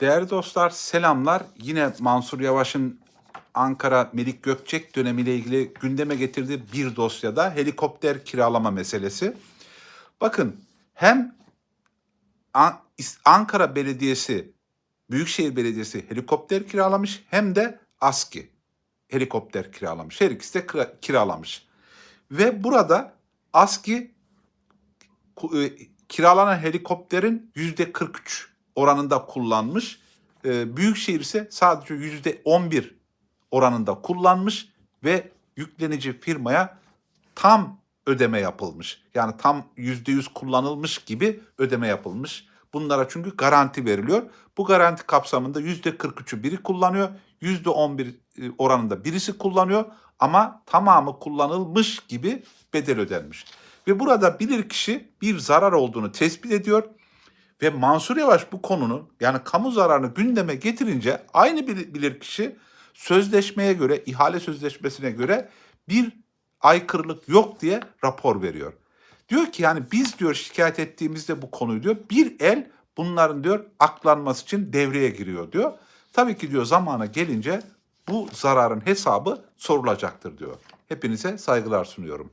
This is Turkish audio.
Değerli dostlar selamlar. Yine Mansur Yavaş'ın Ankara Melik Gökçek dönemiyle ilgili gündeme getirdiği bir dosyada helikopter kiralama meselesi. Bakın hem Ankara Belediyesi, Büyükşehir Belediyesi helikopter kiralamış hem de ASKİ helikopter kiralamış. Her ikisi de kira- kiralamış. Ve burada ASKİ e, kiralanan helikopterin yüzde 43 oranında kullanmış. E, Büyükşehir ise sadece yüzde 11 oranında kullanmış ve yüklenici firmaya tam ödeme yapılmış. Yani tam yüzde yüz kullanılmış gibi ödeme yapılmış. Bunlara çünkü garanti veriliyor. Bu garanti kapsamında yüzde 43'ü biri kullanıyor. Yüzde 11 e, oranında birisi kullanıyor. Ama tamamı kullanılmış gibi bedel ödenmiş. Ve burada bilirkişi bir zarar olduğunu tespit ediyor. Ve Mansur Yavaş bu konunun yani kamu zararını gündeme getirince aynı bilir- bilirkişi sözleşmeye göre, ihale sözleşmesine göre bir aykırılık yok diye rapor veriyor. Diyor ki yani biz diyor şikayet ettiğimizde bu konuyu diyor bir el bunların diyor aklanması için devreye giriyor diyor. Tabii ki diyor zamana gelince bu zararın hesabı sorulacaktır diyor. Hepinize saygılar sunuyorum.